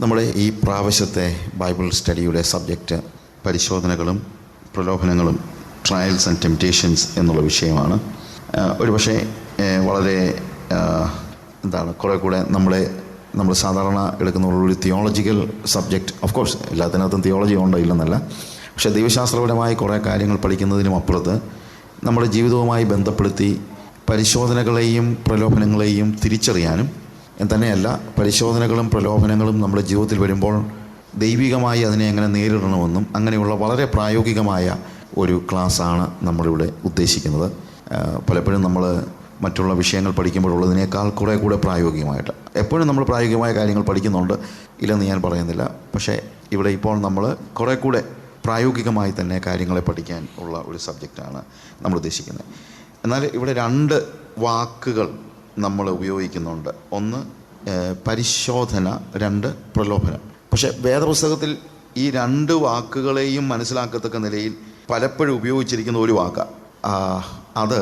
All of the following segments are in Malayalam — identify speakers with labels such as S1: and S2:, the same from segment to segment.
S1: നമ്മുടെ ഈ പ്രാവശ്യത്തെ ബൈബിൾ സ്റ്റഡിയുടെ സബ്ജക്റ്റ് പരിശോധനകളും പ്രലോഭനങ്ങളും ട്രയൽസ് ആൻഡ് ടെംപ്റ്റേഷൻസ് എന്നുള്ള വിഷയമാണ്. ഒരുപക്ഷെ വളരെ എന്താണ് കുറേ കൂടെ നമ്മളെ നമ്മൾ സാധാരണ എടുക്കുന്ന ഒരു തിയോളജിക്കൽ സബ്ജക്റ്റ് ഓഫ് കോഴ്സ് എല്ലാത്തിനകത്തും തിയോളജി ഉണ്ടോ ഇല്ലെന്നല്ല. പക്ഷേ ദൈവശാസ്ത്രപരമായ കുറേ കാര്യങ്ങൾ പഠിക്കുന്നതിനും അപ്പുറത്ത് നമ്മുടെ ജീവിതവുമായി ബന്ധപ്പെടുത്തി പരിശോധനകളെയും പ്രലോഭനങ്ങളെയും തിരിച്ചറിയാനും തന്നെയല്ല പരിശോധനകളും പ്രലോഭനങ്ങളും നമ്മുടെ ജീവിതത്തിൽ വരുമ്പോൾ ദൈവികമായി അതിനെ എങ്ങനെ നേരിടണമെന്നും അങ്ങനെയുള്ള വളരെ പ്രായോഗികമായ ഒരു ക്ലാസ്സാണ് നമ്മളിവിടെ ഉദ്ദേശിക്കുന്നത്. പലപ്പോഴും നമ്മൾ മറ്റുള്ള വിഷയങ്ങൾ പഠിക്കുമ്പോഴുള്ളതിനേക്കാൾ കുറേ കൂടെ പ്രായോഗികമായിട്ട്. എപ്പോഴും നമ്മൾ പ്രായോഗികമായ കാര്യങ്ങൾ പഠിക്കുന്നുണ്ട്. ഇല്ലെന്ന് ഞാൻ പറയുന്നില്ല. പക്ഷേ ഇവിടെ ഇപ്പോൾ നമ്മൾ കുറേ കൂടെ പ്രായോഗികമായി തന്നെ കാര്യങ്ങളെ പഠിക്കാൻ ഉള്ള ഒരു സബ്ജക്റ്റാണ് നമ്മൾ ഉദ്ദേശിക്കുന്നത്. എന്നാൽ ഇവിടെ രണ്ട് വാക്കുകൾ നമ്മൾ ഉപയോഗിക്കുന്നുണ്ട്. ഒന്ന് പരിശോധന രണ്ട് പ്രലോഭനം. പക്ഷേ വേദപുസ്തകത്തിൽ ഈ രണ്ട് വാക്കുകളെയും മനസ്സിലാക്കത്തക്ക നിലയിൽ പലപ്പോഴും ഉപയോഗിച്ചിരിക്കുന്ന ഒരു വാക്കാണ് അത്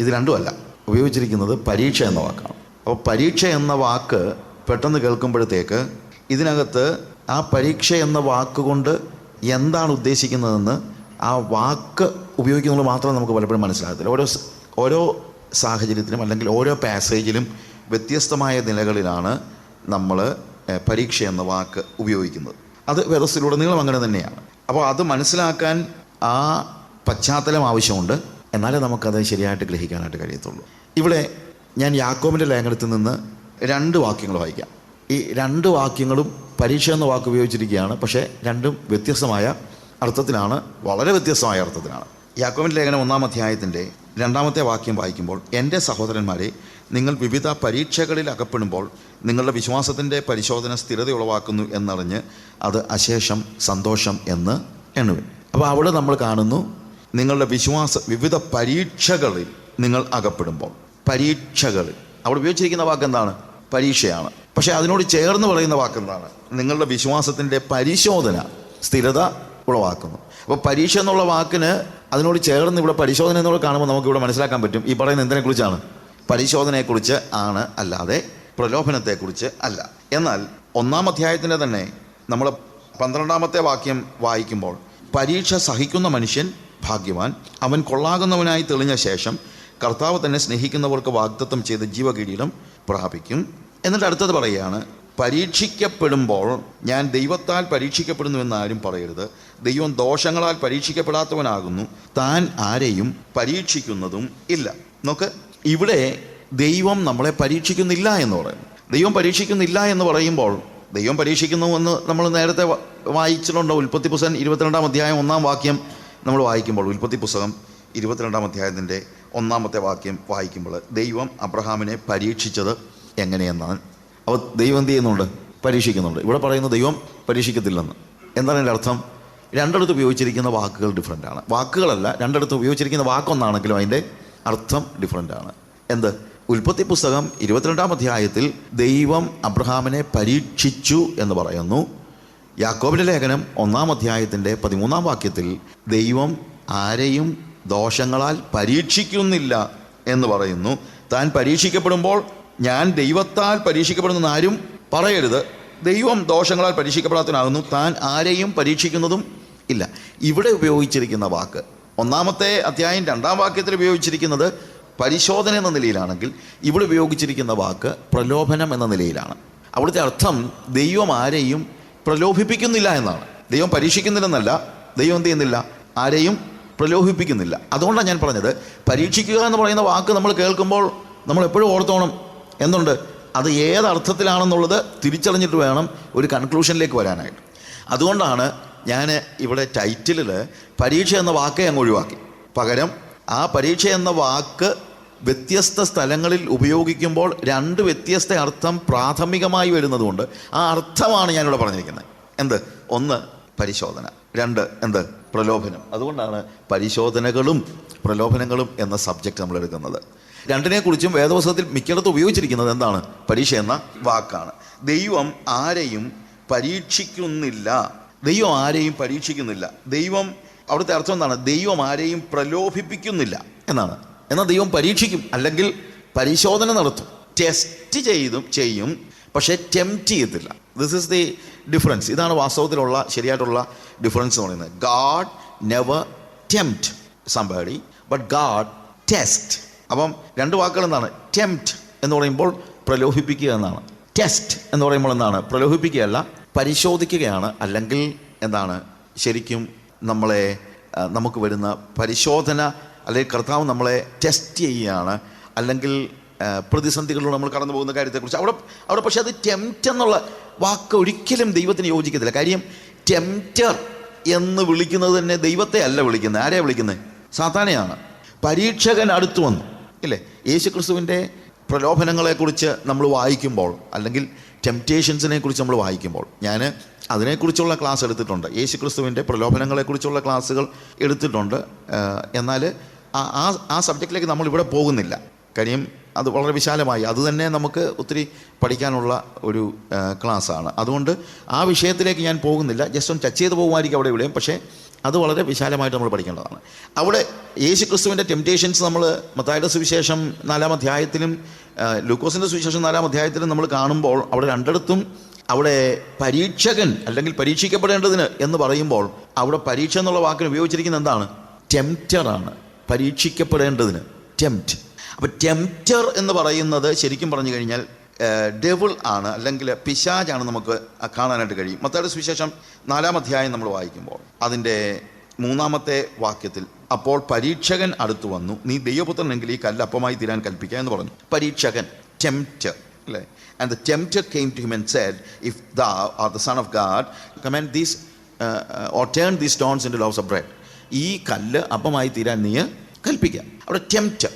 S1: ഇത് രണ്ടുമല്ല. ഉപയോഗിച്ചിരിക്കുന്നത് പരീക്ഷ എന്ന വാക്കാണ്. അപ്പോൾ പരീക്ഷ എന്ന വാക്ക് പെട്ടെന്ന് കേൾക്കുമ്പോഴത്തേക്ക് ഇതിനകത്ത് ആ പരീക്ഷ എന്ന വാക്കുകൊണ്ട് എന്താണ് ഉദ്ദേശിക്കുന്നതെന്ന് ആ വാക്ക് ഉപയോഗിക്കുന്നത് മാത്രമേ നമുക്ക് പലപ്പോഴും മനസ്സിലാകത്തില്ല. ഓരോ ഓരോ സാഹചര്യത്തിലും അല്ലെങ്കിൽ ഓരോ പാസേജിലും വ്യത്യസ്തമായ നിലകളിലാണ് നമ്മൾ പരീക്ഷ എന്ന വാക്ക് ഉപയോഗിക്കുന്നത്. അത് വ്യവസ്ഥയിലുടനീളം അങ്ങനെ തന്നെയാണ്. അപ്പോൾ അത് മനസ്സിലാക്കാൻ ആ പശ്ചാത്തലം ആവശ്യമുണ്ട്. എന്നാലേ നമുക്കത് ശരിയായിട്ട് ഗ്രഹിക്കാനായിട്ട് കഴിയത്തുള്ളൂ. ഇവിടെ ഞാൻ യാക്കോമിന്റെ ലേഖനത്തിൽ നിന്ന് രണ്ട് വാക്യങ്ങൾ വായിക്കാം. ഈ രണ്ട് വാക്യങ്ങളും പരീക്ഷ എന്ന വാക്ക് ഉപയോഗിച്ചിരിക്കുകയാണ്. പക്ഷേ രണ്ടും വ്യത്യസ്തമായ അർത്ഥത്തിലാണ് വളരെ വ്യത്യസ്തമായ അർത്ഥത്തിലാണ്. യാക്കോബിന്റെ ലേഖനം ഒന്നാം അധ്യായത്തിന്റെ രണ്ടാമത്തെ വാക്യം വായിക്കുമ്പോൾ എന്റെ സഹോദരന്മാരെ നിങ്ങൾ വിവിധ പരീക്ഷകളിൽ അകപ്പെടുമ്പോൾ നിങ്ങളുടെ വിശ്വാസത്തിന്റെ പരിശോധന സ്ഥിരത ഉളവാക്കുന്നു എന്നറിഞ്ഞ് അത് അശേഷം സന്തോഷം എന്ന് എണ്ണുവിൻ. അപ്പോൾ അവിടെ നമ്മൾ കാണുന്നു നിങ്ങളുടെ വിശ്വാസ വിവിധ പരീക്ഷകളിൽ നിങ്ങൾ അകപ്പെടുമ്പോൾ പരീക്ഷകളിൽ. അവിടെ ഉപയോഗിച്ചിരിക്കുന്ന വാക്ക് എന്താണ്? പരീക്ഷയാണ്. പക്ഷേ അതിനോട് ചേർന്ന് പറയുന്ന വാക്ക് എന്താണ്? നിങ്ങളുടെ വിശ്വാസത്തിന്റെ പരിശോധന സ്ഥിരത ഉളവാക്കുന്നു അപ്പോൾ പരീക്ഷ എന്നുള്ള വാക്കിന് അതിനോട് ചേർന്ന് ഇവിടെ പരിശോധന എന്നുള്ള കാണുമ്പോൾ നമുക്ക് ഇവിടെ മനസ്സിലാക്കാൻ പറ്റും. ഈ പറയുന്ന എന്തിനെക്കുറിച്ചാണ്? പരിശോധനയെക്കുറിച്ച് ആണ് അല്ലാതെ പ്രലോഭനത്തെക്കുറിച്ച് അല്ല. എന്നാൽ ഒന്നാം അധ്യായത്തിന്റെ തന്നെ നമ്മൾ പന്ത്രണ്ടാമത്തെ വാക്യം വായിക്കുമ്പോൾ പരീക്ഷ സഹിക്കുന്ന മനുഷ്യൻ ഭാഗ്യവാൻ അവൻ കൊള്ളാകുന്നവനായി തെളിഞ്ഞ ശേഷം കർത്താവ് തന്നെ സ്നേഹിക്കുന്നവർക്ക് വാഗ്ദത്വം ചെയ്ത് ജീവകിരീടം പ്രാപിക്കും. എന്നിട്ട് അടുത്തത് പറയുകയാണ് പരീക്ഷിക്കപ്പെടുമ്പോൾ ഞാൻ ദൈവത്താൽ പരീക്ഷിക്കപ്പെടുന്നുവെന്ന് ആരും പറയരുത്. ദൈവം ദോഷങ്ങളാൽ പരീക്ഷിക്കപ്പെടാത്തവനാകുന്നു. താൻ ആരെയും പരീക്ഷിക്കുന്നതും ഇല്ല. നോക്ക് ഇവിടെ ദൈവം നമ്മളെ പരീക്ഷിക്കുന്നില്ല എന്ന് പറയുന്നു. ദൈവം പരീക്ഷിക്കുന്നില്ല എന്ന് പറയുമ്പോൾ ദൈവം പരീക്ഷിക്കുന്നു എന്ന് നമ്മൾ നേരത്തെ വായിച്ചിട്ടുണ്ടോ. ഉൽപ്പത്തി പുസ്തകം ഇരുപത്തിരണ്ടാം അധ്യായം ഒന്നാം വാക്യം നമ്മൾ വായിക്കുമ്പോൾ ഉൽപ്പത്തി പുസ്തകം ഇരുപത്തിരണ്ടാം അധ്യായത്തിന്റെ ഒന്നാമത്തെ വാക്യം വായിക്കുമ്പോൾ ദൈവം അബ്രഹാമിനെ പരീക്ഷിച്ചത് എങ്ങനെയെന്നാണ്. അപ്പോൾ ദൈവം എന്ത് ചെയ്യുന്നുണ്ട്? പരീക്ഷിക്കുന്നുണ്ട്. ഇവിടെ പറയുന്നത് ദൈവം പരീക്ഷിക്കത്തില്ലെന്ന്. എന്താണ് എന്റെ അർത്ഥം? രണ്ടിടത്ത് ഉപയോഗിച്ചിരിക്കുന്ന വാക്കുകൾ ഡിഫറെന്റ് ആണ്. വാക്കുകളല്ല രണ്ടിടത്ത് ഉപയോഗിച്ചിരിക്കുന്ന വാക്കൊന്നാണെങ്കിലും അതിന്റെ അർത്ഥം ഡിഫറെന്റ് ആണ്. എന്ത്? ഉൽപ്പത്തി പുസ്തകം ഇരുപത്തിരണ്ടാം അധ്യായത്തിൽ ദൈവം അബ്രഹാമിനെ പരീക്ഷിച്ചു എന്ന് പറയുന്നു. യാക്കോബിന്റെ ലേഖനം ഒന്നാം അധ്യായത്തിന്റെ പതിമൂന്നാം വാക്യത്തിൽ ദൈവം ആരെയും ദോഷങ്ങളാൽ പരീക്ഷിക്കുന്നില്ല എന്ന് പറയുന്നു. താൻ പരീക്ഷിക്കപ്പെടുമ്പോൾ ഞാൻ ദൈവത്താൽ പരീക്ഷിക്കപ്പെടുന്ന ആരും പറയരുത്. ദൈവം ദോഷങ്ങളാൽ പരീക്ഷിക്കപ്പെടാത്തവനാകുന്നു. താൻ ആരെയും പരീക്ഷിക്കുന്നതും ഇല്ല. ഇവിടെ ഉപയോഗിച്ചിരിക്കുന്ന വാക്ക് ഒന്നാമത്തെ അധ്യായം രണ്ടാം വാക്യത്തിൽ ഉപയോഗിച്ചിരിക്കുന്നത് പരിശോധന എന്ന നിലയിലാണെങ്കിൽ ഇവിടെ ഉപയോഗിച്ചിരിക്കുന്ന വാക്ക് പ്രലോഭനം എന്ന നിലയിലാണ്. അവിടുത്തെ അർത്ഥം ദൈവം ആരെയും പ്രലോഭിപ്പിക്കുന്നില്ല എന്നാണ്. ദൈവം പരീക്ഷിക്കുന്നില്ലെന്നല്ല ദൈവം എന്ത് ചെയ്യുന്നില്ല ആരെയും പ്രലോഭിപ്പിക്കുന്നില്ല. അതുകൊണ്ടാണ് ഞാൻ പറഞ്ഞത് പരീക്ഷിക്കുക എന്ന് പറയുന്ന വാക്ക് നമ്മൾ കേൾക്കുമ്പോൾ നമ്മൾ എപ്പോഴും ഓർത്തോണം എന്നുണ്ട് അത് ഏതർത്ഥത്തിലാണെന്നുള്ളത് തിരിച്ചറിഞ്ഞിട്ട് വേണം ഒരു കൺക്ലൂഷനിലേക്ക് വരാനായിട്ട്. അതുകൊണ്ടാണ് ഞാൻ ഇവിടെ ടൈറ്റിലിൽ പരീക്ഷ എന്ന വാക്ക് അങ്ങ് ഒഴിവാക്കി. പകരം ആ പരീക്ഷ എന്ന വാക്ക് വ്യത്യസ്ത സ്ഥലങ്ങളിൽ ഉപയോഗിക്കുമ്പോൾ രണ്ട് വ്യത്യസ്ത അർത്ഥം പ്രാഥമികമായി വരുന്നതുകൊണ്ട് ആ അർത്ഥമാണ് ഞാനിവിടെ പറഞ്ഞിരിക്കുന്നത്. എന്ത്? ഒന്ന് പരിശോധന. രണ്ട് എന്ത്? പ്രലോഭനം. അതുകൊണ്ടാണ് പരിശോധനകളും പ്രലോഭനങ്ങളും എന്ന സബ്ജക്റ്റ് നമ്മൾ എടുക്കുന്നത്. രണ്ടിനെക്കുറിച്ചും വേദപുസ്തകത്തിൽ മിക്കയിടത്തും ഉപയോഗിച്ചിരിക്കുന്നത് എന്താണ്? പരീക്ഷ എന്ന വാക്കാണ്. ദൈവം ആരെയും പരീക്ഷിക്കുന്നില്ല. ദൈവം ആരെയും പരീക്ഷിക്കുന്നില്ല. ദൈവം അവിടുത്തെ അർത്ഥം എന്താണ്? ദൈവം ആരെയും പ്രലോഭിപ്പിക്കുന്നില്ല എന്നാണ്. എന്നാൽ ദൈവം പരീക്ഷിക്കും അല്ലെങ്കിൽ പരിശോധന നടത്തും. ടെസ്റ്റ് ചെയ്തും ചെയ്യും പക്ഷേ ടെംപ്റ്റ് ചെയ്യത്തില്ല. ദിസ് ഇസ് ദി ഡിഫറൻസ് ഇതാണ് വാസ്തവത്തിലുള്ള ശരിയായിട്ടുള്ള ഡിഫറൻസ് എന്ന് പറയുന്നത്. God never tempt somebody but God test അപ്പം രണ്ട് വാക്കുകൾ എന്താണ്? ടെംപ്റ്റ് എന്ന് പറയുമ്പോൾ പ്രലോഭിപ്പിക്കുക എന്നാണ്. ടെസ്റ്റ് എന്ന് പറയുമ്പോൾ എന്താണ്? പ്രലോഭിപ്പിക്കുകയല്ല പരിശോധിക്കുകയാണ്. അല്ലെങ്കിൽ എന്താണ്? ശരിക്കും നമ്മളെ നമുക്ക് വരുന്ന പരിശോധന അല്ലെങ്കിൽ കർത്താവ് നമ്മളെ ടെസ്റ്റ് ചെയ്യുകയാണ്. അല്ലെങ്കിൽ പ്രതിസന്ധികളിലൂടെ നമ്മൾ കടന്നു പോകുന്ന കാര്യത്തെക്കുറിച്ച്. അവിടെ അവിടെ പക്ഷേ അത് ടെംറ്റ് എന്നുള്ള വാക്ക് ഒരിക്കലും ദൈവത്തിന് യോജിക്കത്തില്ല. കാര്യം ടെംറ്റർ എന്ന് വിളിക്കുന്നത് തന്നെ ദൈവത്തെ അല്ല വിളിക്കുന്നത്. ആരെയാണ് വിളിക്കുന്നത്? സാധാരണയാണ് പരീക്ഷകൻ അടുത്തു വന്നു. ഇല്ലേ? യേശു ക്രിസ്തുവിന്റെ പ്രലോഭനങ്ങളെക്കുറിച്ച് നമ്മൾ വായിക്കുമ്പോൾ അല്ലെങ്കിൽ ടെംപ്റ്റേഷൻസിനെ കുറിച്ച് നമ്മൾ വായിക്കുമ്പോൾ ഞാൻ അതിനെക്കുറിച്ചുള്ള ക്ലാസ് എടുത്തിട്ടുണ്ട്. യേശു ക്രിസ്തുവിന്റെ പ്രലോഭനങ്ങളെക്കുറിച്ചുള്ള ക്ലാസ്സുകൾ എടുത്തിട്ടുണ്ട്. എന്നാൽ ആ- ആ സബ്ജക്റ്റിലേക്ക് നമ്മൾ ഇവിടെ പോകുന്നില്ല. കാര്യം അത് വളരെ വിശാലമായി. അത് തന്നെ നമുക്ക് ഒത്തിരി പഠിക്കാനുള്ള ഒരു ക്ലാസ്സാണ്. അതുകൊണ്ട് ആ വിഷയത്തിലേക്ക് ഞാൻ പോകുന്നില്ല. ജസ്റ്റ് ഒന്ന് ടച്ച് ചെയ്ത് പോകുമായിരിക്കും അവിടെ ഇവിടെയും. പക്ഷേ അത് വളരെ വിശാലമായിട്ട് നമ്മൾ പഠിക്കേണ്ടതാണ്. അവിടെ യേശു ക്രിസ്തുവിന്റെ ടെംപ്റ്റേഷൻസ് നമ്മൾ മത്തായുടെ സുവിശേഷം നാലാം അധ്യായത്തിലും ലൂക്കോസിന്റെ സുവിശേഷം നാലാം അധ്യായത്തിലും നമ്മൾ കാണുമ്പോൾ അവിടെ രണ്ടിടത്തും അവിടെ പരീക്ഷകൻ അല്ലെങ്കിൽ പരീക്ഷിക്കപ്പെടേണ്ടതിന് എന്ന് പറയുമ്പോൾ അവിടെ പരീക്ഷ എന്നുള്ള വാക്കിന് ഉപയോഗിച്ചിരിക്കുന്നത് എന്താണ്? ടെംപ്റ്ററാണ് പരീക്ഷിക്കപ്പെടേണ്ടതിന്. ടെംപ്റ്റ് അപ്പോൾ ടെംപ്റ്റർ എന്ന് പറയുന്നത് ശരിക്കും പറഞ്ഞു കഴിഞ്ഞാൽ ഡെവിൾ ആണ് അല്ലെങ്കിൽ പിശാജാണ് നമുക്ക് കാണാനായിട്ട് കഴിയും. മത്തയുടെ സുവിശേഷം നാലാം അധ്യായം നമ്മൾ വായിക്കുമ്പോൾ അതിന്റെ മൂന്നാമത്തെ വാക്യത്തിൽ അപ്പോൾ പരീക്ഷകൻ അടുത്തു വന്നു. നീ ദൈവപുത്രനെങ്കിൽ ഈ കല്ല് അപ്പമായി തീരാൻ കൽപ്പിക്കുക എന്ന് പറഞ്ഞു. പരീക്ഷകൻ ടെംറ്റ് അല്ലേ? And the tempt came to him and said if thou art the son of God command these or turn these stones into loaves of bread ഈ കല്ല് അപ്പമായി തീരാൻ നീ കൽപ്പിക്കുക. അവിടെ ടെംറ്റ്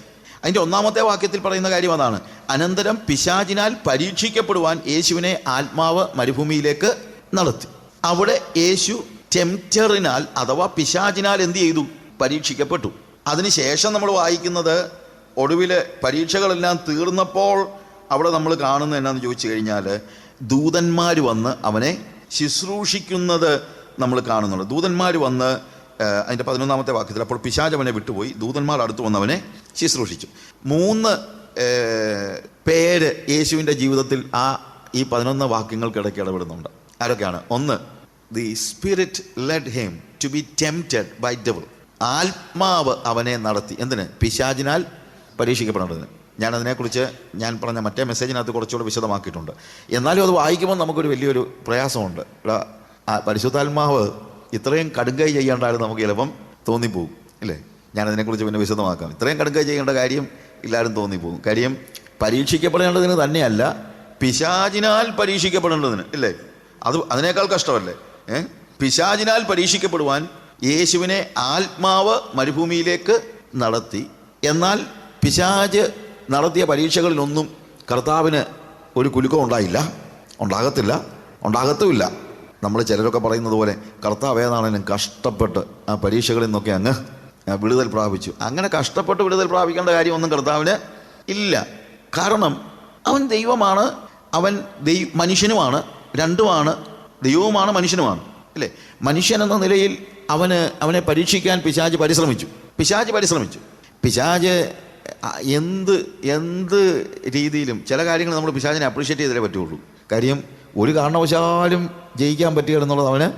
S1: അതിന്റെ ഒന്നാമത്തെ വാക്യത്തിൽ പറയുന്ന കാര്യം അതാണ്. അനന്തരം പിശാചിനാൽ പരീക്ഷിക്കപ്പെടുവാൻ യേശുവിനെ ആത്മാവ് മരുഭൂമിയിലേക്ക് നടത്തി. അവിടെ യേശു ടെംപ്റ്ററിനാൽ അഥവാ പിശാചിനാൽ എന്ത് ചെയ്തു? പരീക്ഷിക്കപ്പെട്ടു. അതിനുശേഷം നമ്മൾ വായിക്കുന്നത് ഒടുവിൽ പരീക്ഷകളെല്ലാം തീർന്നപ്പോൾ അവിടെ നമ്മൾ കാണുന്നത് എന്നാന്ന് ചോദിച്ചു കഴിഞ്ഞാൽ ദൂതന്മാർ വന്ന് അവനെ ശുശ്രൂഷിക്കുന്നത് നമ്മൾ കാണുന്നുണ്ട്. ദൂതന്മാർ വന്ന് അതിന്റെ പതിനൊന്നാമത്തെ വാക്യത്തിൽ അപ്പോൾ പിശാജ് അവനെ വിട്ടുപോയി. ദൂതന്മാർ അടുത്ത് വന്നവനെ ശുശ്രൂഷിച്ചു. മൂന്ന് പേര് യേശുവിന്റെ ജീവിതത്തിൽ ആ ഈ പതിനൊന്ന് വാക്യങ്ങൾക്കിടയ്ക്ക് ഇടപെടുന്നുണ്ട്. ആരൊക്കെയാണ്? ഒന്ന് the spirit led him to be tempted by devil ആത്മാവ് അവനെ നടത്തി. എന്തിന്? പിശാചിനാൽ പരീക്ഷിക്കപ്പെടേണ്ടതിന്. ഞാൻ അതിനെക്കുറിച്ച് ഞാൻ പറഞ്ഞ മറ്റേ മെസ്സേജിനകത്ത് കുറച്ചുകൂടെ വിശദമാക്കിയിട്ടുണ്ട്. എന്നാലും അത് വായിക്കുമ്പോൾ നമുക്കൊരു വലിയൊരു പ്രയാസമുണ്ട്. പരിശുദ്ധാത്മാവ് ഇത്രയും കടുങ്കൈ ചെയ്യേണ്ടായിരുന്നു നമുക്ക് ചിലപ്പം തോന്നിപ്പോകും ഇല്ലേ? ഞാനതിനെക്കുറിച്ച് പിന്നെ വിശദമാക്കാം. ഇത്രയും കടുങ്കൈ ചെയ്യേണ്ട കാര്യം ഇല്ലാരും തോന്നിപ്പോകും കാര്യം പരീക്ഷിക്കപ്പെടേണ്ടതിന് തന്നെയല്ല പിശാചിനാൽ പരീക്ഷിക്കപ്പെടേണ്ടതിന്. ഇല്ലേ? അത് അതിനേക്കാൾ കഷ്ടമല്ലേ? പിശാചിനാൽ പരീക്ഷിക്കപ്പെടുവാൻ യേശുവിനെ ആത്മാവ് മരുഭൂമിയിലേക്ക് നടത്തി. എന്നാൽ പിശാജ് നടത്തിയ പരീക്ഷകളിലൊന്നും കർത്താവിന് ഒരു കുലുക്കം ഉണ്ടായില്ല. ഉണ്ടാകത്തില്ല. ഉണ്ടാകത്തുമില്ല. നമ്മൾ ചിലരൊക്കെ പറയുന്നത് പോലെ കർത്താവ് ഏതാണെങ്കിലും കഷ്ടപ്പെട്ട് ആ പരീക്ഷകളിൽ നിന്നൊക്കെ അങ്ങ് വിടുതൽ പ്രാപിച്ചു. അങ്ങനെ കഷ്ടപ്പെട്ട് വിടുതൽ പ്രാപിക്കേണ്ട കാര്യമൊന്നും കർത്താവിന് ഇല്ല. കാരണം അവൻ ദൈവമാണ്. അവൻ ദൈ മനുഷ്യനുമാണ്. രണ്ടുമാണ്. ദൈവവുമാണ് മനുഷ്യനുമാണ്. അല്ലേ? മനുഷ്യൻ എന്ന നിലയിൽ അവന് അവനെ പരീക്ഷിക്കാൻ പിശാജ് പരിശ്രമിച്ചു. പിശാജ് പരിശ്രമിച്ചു. പിശാജ് എന്ത് എന്ത് രീതിയിലും ചില കാര്യങ്ങൾ നമ്മൾ പിശാജിനെ അപ്രീഷിയേറ്റ് ചെയ്തേ പറ്റുള്ളൂ. കാര്യം ഒരു കാരണവശാലും ജയിക്കാൻ പറ്റുക എന്നുള്ളത് അവന്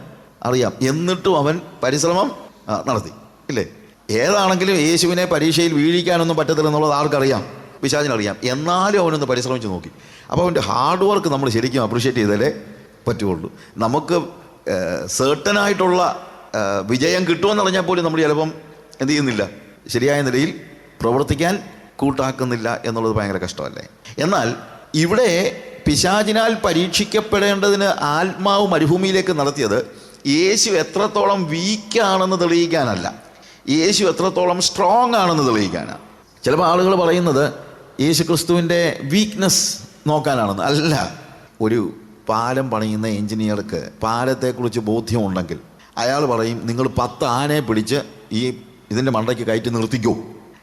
S1: അറിയാം. എന്നിട്ടും അവൻ പരിശ്രമം നടത്തി. ഇല്ലേ? ഏതാണെങ്കിലും യേശുവിനെ പരീക്ഷയിൽ വീഴിക്കാനൊന്നും പറ്റത്തില്ല എന്നുള്ളത് ആർക്കറിയാം? പിശാചിനറിയാം എന്നാലും അവനൊന്ന് പരിശ്രമിച്ച് നോക്കി. അപ്പോൾ അവന്റെ ഹാർഡ് വർക്ക് നമ്മൾ ശരിക്കും അപ്രീഷിയേറ്റ് ചെയ്താലേ പറ്റുള്ളൂ. നമുക്ക് സേർട്ടനായിട്ടുള്ള വിജയം കിട്ടുമെന്ന് പറഞ്ഞാൽ പോലും നമ്മൾ ചിലപ്പം എന്ത് ചെയ്യുന്നില്ല. ശരിയായ നിലയിൽ പ്രവർത്തിക്കാൻ കൂട്ടാക്കുന്നില്ല എന്നുള്ളത് ഭയങ്കര കഷ്ടമല്ലേ? എന്നാൽ ഇവിടെ പിശാചിനാൽ പരീക്ഷിക്കപ്പെടേണ്ടതിന് ആത്മാവ് മരുഭൂമിയിലേക്ക് നടത്തിയത് യേശു എത്രത്തോളം വീക്കാണെന്ന് തെളിയിക്കാനല്ല. യേശു എത്രത്തോളം സ്ട്രോങ് ആണെന്ന് തെളിയിക്കാനാണ് ചിലപ്പോൾ ആളുകൾ പറയുന്നത് യേശു ക്രിസ്തുവിന്റെ വീക്ക്നെസ് നോക്കാനാണെന്ന്. അല്ല ഒരു പാലം പണിയുന്ന എഞ്ചിനീയർക്ക് പാലത്തെക്കുറിച്ച് ബോധ്യമുണ്ടെങ്കിൽ അയാൾ പറയും നിങ്ങൾ പത്ത് ആനയെ പിടിച്ച് ഈ ഇതിന്റെ മണ്ടയ്ക്ക് കയറ്റി നിർത്തിക്കൂ.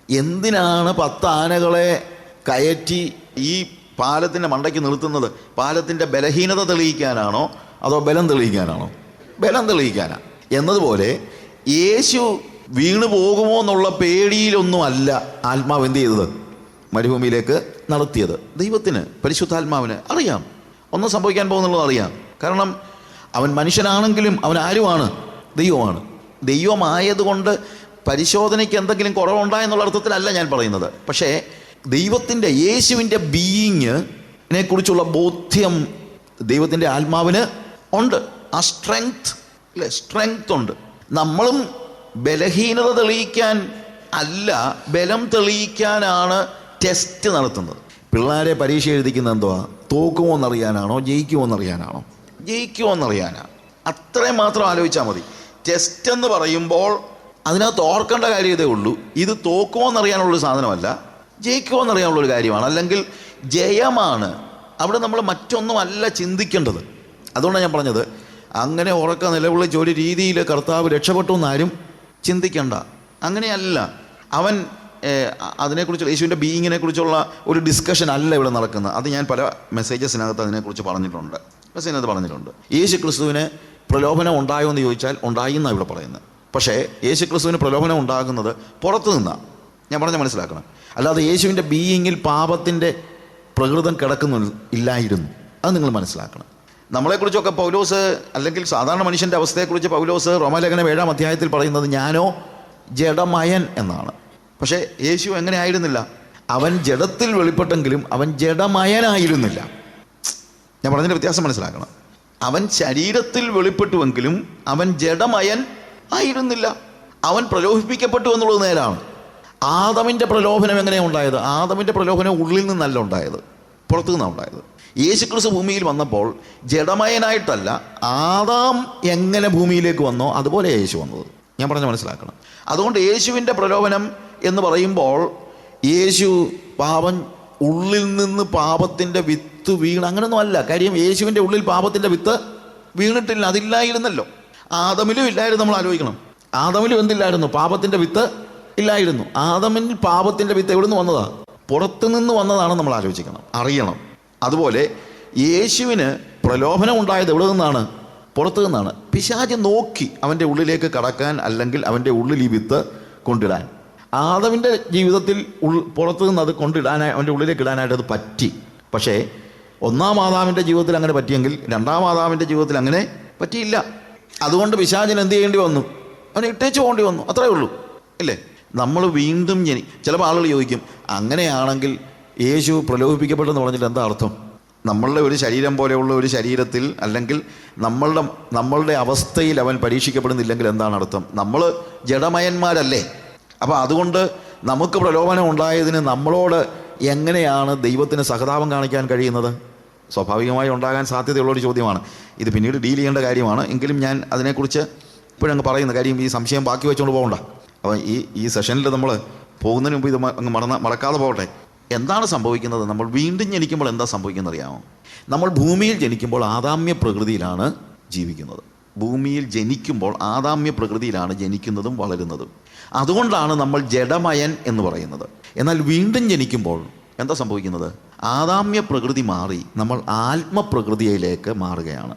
S1: എന്തിനാണ് പത്ത് ആനകളെ കയറ്റി ഈ പാലത്തിന്റെ മണ്ടയ്ക്ക് നിർത്തുന്നത്? പാലത്തിന്റെ ബലഹീനത തെളിയിക്കാനാണോ അതോ ബലം തെളിയിക്കാനാണോ? ബലം തെളിയിക്കാനാണ് എന്നതുപോലെ യേശു വീണു പോകുമോ എന്നുള്ള പേടിയിലൊന്നുമല്ല ആത്മാവ് എന്ത് ചെയ്തത്? മരുഭൂമിയിലേക്ക് നടത്തിയത് ദൈവത്തിന് പരിശുദ്ധാത്മാവിന് അറിയാം. ഒന്നും സംഭവിക്കാൻ പോകുന്നുള്ളത് അറിയാം. കാരണം അവൻ മനുഷ്യനാണെങ്കിലും അവൻ ആരുമാണ്? ദൈവമാണ്. ദൈവമായതുകൊണ്ട് പരിശോധനയ്ക്ക് എന്തെങ്കിലും കുറവുണ്ടായെന്നുള്ള അർത്ഥത്തിലല്ല ഞാൻ പറയുന്നത്. പക്ഷേ ദൈവത്തിന്റെ യേശുവിന്റെ ബീയിങ്ങിനെ കുറിച്ചുള്ള ബോധ്യം ദൈവത്തിന്റെ ആത്മാവിന് ഉണ്ട്. ആ സ്ട്രെങ്ത് അല്ലേ സ്ട്രെങ്ത് ഉണ്ട്. നമ്മളും ബലഹീനത തെളിയിക്കാൻ അല്ല ബലം തെളിയിക്കാനാണ് ടെസ്റ്റ് നടത്തുന്നത്. പിള്ളേരെ പരീക്ഷ എഴുതിക്കുന്നത് എന്തുവാ? തോക്കുമോ എന്നറിയാനാണോ ജയിക്കുമോ എന്നറിയാനാണോ ജയിക്കുമോ എന്നറിയാനാണ് അത്രയും മാത്രം ആലോചിച്ചാൽ മതി. ടെസ്റ്റ് എന്ന് പറയുമ്പോൾ അതിനകത്ത് ഓർക്കേണ്ട കാര്യം ഇതേ ഉള്ളൂ. ഇത് തോക്കുമോ എന്നറിയാനുള്ളൊരു സാധനമല്ല ജയിക്കുമോ എന്നറിയാനുള്ളൊരു കാര്യമാണ്. അല്ലെങ്കിൽ ജയമാണ്. അവിടെ നമ്മൾ മറ്റൊന്നുമല്ല ചിന്തിക്കേണ്ടത്. അതുകൊണ്ടാണ് ഞാൻ പറഞ്ഞത് അങ്ങനെ ഉറക്ക നിലവിളിച്ച് ഒരു രീതിയിൽ കർത്താവ് രക്ഷപ്പെട്ടു എന്നാരും ചിന്തിക്കണ്ട. അങ്ങനെയല്ല. അവൻ ഏഹ്, അ- അതിനെക്കുറിച്ച് യേശുവിന്റെ ബീയിങ്ങിനെ കുറിച്ചുള്ള ഒരു ഡിസ്കഷൻ അല്ല ഇവിടെ നടക്കുന്നത്. അത് ഞാൻ പല മെസ്സേജസിനകത്ത് അതിനെക്കുറിച്ച് പറഞ്ഞിട്ടുണ്ട്. മെസ്സേജിനകത്ത് പറഞ്ഞിട്ടുണ്ട്. യേശു ക്രിസ്തുവിന് പ്രലോഭനം ഉണ്ടായോ എന്ന് ചോദിച്ചാൽ ഉണ്ടായി എന്നാണ് ഇവിടെ പറയുന്നത്. പക്ഷേ യേശു ക്രിസ്തുവിന് പ്രലോഭനം ഉണ്ടാകുന്നത് പുറത്തു നിന്നാണ് ഞാൻ പറഞ്ഞ മനസ്സിലാക്കണം. അല്ലാതെ യേശുവിന്റെ ബീയിങ്ങിൽ പാപത്തിന്റെ പ്രകൃതം കിടക്കുന്നു ഇല്ലായിരുന്നു. അത് നിങ്ങൾ മനസ്സിലാക്കണം. നമ്മളെക്കുറിച്ചൊക്കെ പൗലോസ് അല്ലെങ്കിൽ സാധാരണ മനുഷ്യന്റെ അവസ്ഥയെക്കുറിച്ച് പൗലോസ് റോമാലേഖനം ഏഴാം അധ്യായത്തിൽ പറയുന്നത് ഞാനോ ജഡമയൻ എന്നാണ്. പക്ഷേ യേശു എങ്ങനെ ആയിരുന്നില്ല. അവൻ ജഡത്തിൽ വെളിപ്പെട്ടെങ്കിലും അവൻ ജഡമയനായിരുന്നില്ല. ഞാൻ പറഞ്ഞതിന്റെ വ്യത്യാസം മനസ്സിലാക്കണം. അവൻ ശരീരത്തിൽ വെളിപ്പെട്ടുവെങ്കിലും അവൻ ജഡമയൻ ആയിരുന്നില്ല. അവൻ പ്രലോഭിപ്പിക്കപ്പെട്ടു എന്നുള്ളത് നേരാണ്. ആദമിന്റെ പ്രലോഭനം എങ്ങനെയാണ് ഉണ്ടായത്? ആദമിന്റെ പ്രലോഭനം ഉള്ളിൽ നിന്നല്ല ഉണ്ടായത്. പുറത്തു നിന്നാണ് ഉണ്ടായത്. യേശുക്രിസ്തു ഭൂമിയിൽ വന്നപ്പോൾ ജഡമയനായിട്ടല്ല ആദാം എങ്ങനെ ഭൂമിയിലേക്ക് വന്നോ അതുപോലെ യേശു വന്നത്. ഞാൻ പറഞ്ഞ് മനസ്സിലാക്കണം. അതുകൊണ്ട് യേശുവിന്റെ പ്രലോഭനം എന്ന് പറയുമ്പോൾ യേശു പാപം ഉള്ളിൽ നിന്ന് പാപത്തിന്റെ വിത്ത് വീണ് അങ്ങനൊന്നും അല്ല. കാര്യം യേശുവിന്റെ ഉള്ളിൽ പാപത്തിന്റെ വിത്ത് വീണിട്ടില്ല അതില്ലായിരുന്നല്ലോ. ആദമിലും ഇല്ലായിരുന്നു നമ്മൾ ആലോചിക്കണം. ആദമിലും എന്തില്ലായിരുന്നു? പാപത്തിന്റെ വിത്ത് ഇല്ലായിരുന്നു. ആദമിൽ പാപത്തിന്റെ വിത്ത് എവിടെ നിന്ന് വന്നതാണ് പുറത്തു നിന്ന് വന്നതാണ് നമ്മൾ ആലോചിക്കണം. അറിയണം. അതുപോലെ യേശുവിന് പ്രലോഭനം ഉണ്ടായത് എവിടെ നിന്നാണ്? പുറത്തു നിന്നാണ്. പിശാച് നോക്കി അവന്റെ ഉള്ളിലേക്ക് കടക്കാൻ അല്ലെങ്കിൽ അവന്റെ ഉള്ളിൽ ഈ വിത്ത് കൊണ്ടിടാൻ. ആദവിന്റെ ജീവിതത്തിൽ ഉൾ പുറത്തു നിന്ന് അത് കൊണ്ടിടാനായി അവന്റെ ഉള്ളിലേക്ക് ഇടാനായിട്ട് അത് പറ്റി. പക്ഷേ ഒന്നാം മാതാവിന്റെ ജീവിതത്തിൽ അങ്ങനെ പറ്റിയെങ്കിൽ രണ്ടാം മാതാവിന്റെ ജീവിതത്തിൽ അങ്ങനെ പറ്റിയില്ല. അതുകൊണ്ട് പിശാചിന് എന്ത് ചെയ്യേണ്ടി വന്നു? അവനെ ഇട്ടേച്ച് പോകേണ്ടി വന്നു. അത്രയേ ഉള്ളൂ. അല്ലേ നമ്മൾ വീണ്ടും ജനി ചിലപ്പോൾ ആളുകൾ ചോദിക്കും അങ്ങനെയാണെങ്കിൽ യേശു പ്രലോഭിപ്പിക്കപ്പെട്ടെന്ന് പറഞ്ഞിട്ട് എന്താ അർത്ഥം? നമ്മളുടെ ഒരു ശരീരം പോലെയുള്ള ഒരു ശരീരത്തിൽ അല്ലെങ്കിൽ നമ്മളുടെ നമ്മളുടെ അവസ്ഥയിൽ അവൻ പരീക്ഷിക്കപ്പെടുന്നില്ലെങ്കിൽ എന്താണ് അർത്ഥം? നമ്മൾ ജഡമയന്മാരല്ലേ? അപ്പോൾ അതുകൊണ്ട് നമുക്ക് പ്രലോഭനം ഉണ്ടായതിന് നമ്മളോട് എങ്ങനെയാണ് ദൈവത്തിന് സഹതാപം കാണിക്കാൻ കഴിയുന്നത്? സ്വാഭാവികമായി ഉണ്ടാകാൻ സാധ്യതയുള്ളൊരു ചോദ്യമാണ്. ഇത് പിന്നീട് ഡീൽ ചെയ്യേണ്ട കാര്യമാണ്. എങ്കിലും ഞാൻ അതിനെക്കുറിച്ച് ഇപ്പോഴങ്ങ് പറയുന്ന കാര്യം ഈ സംശയം ബാക്കി വെച്ചുകൊണ്ട് പോകണ്ട അപ്പോൾ ഈ ഈ സെഷനിൽ നമ്മൾ പോകുന്നതിന് മുമ്പ് ഇത് അങ്ങ് മറന്ന മറക്കാതെ പോകട്ടെ. എന്താണ് സംഭവിക്കുന്നത്? നമ്മൾ വീണ്ടും ജനിക്കുമ്പോൾ എന്താ സംഭവിക്കുന്നത് അറിയാമോ നമ്മൾ ഭൂമിയിൽ ജനിക്കുമ്പോൾ ആദാമ്യ പ്രകൃതിയിലാണ് ജീവിക്കുന്നത്. ഭൂമിയിൽ ജനിക്കുമ്പോൾ ആദാമ്യ പ്രകൃതിയിലാണ് ജനിക്കുന്നതും വളരുന്നതും. അതുകൊണ്ടാണ് നമ്മൾ ജഡമയൻ എന്ന് പറയുന്നത്. എന്നാൽ വീണ്ടും ജനിക്കുമ്പോൾ എന്താ സംഭവിക്കുന്നത്? ആദാമ്യ പ്രകൃതി മാറി നമ്മൾ ആത്മപ്രകൃതിയിലേക്ക് മാറുകയാണ്.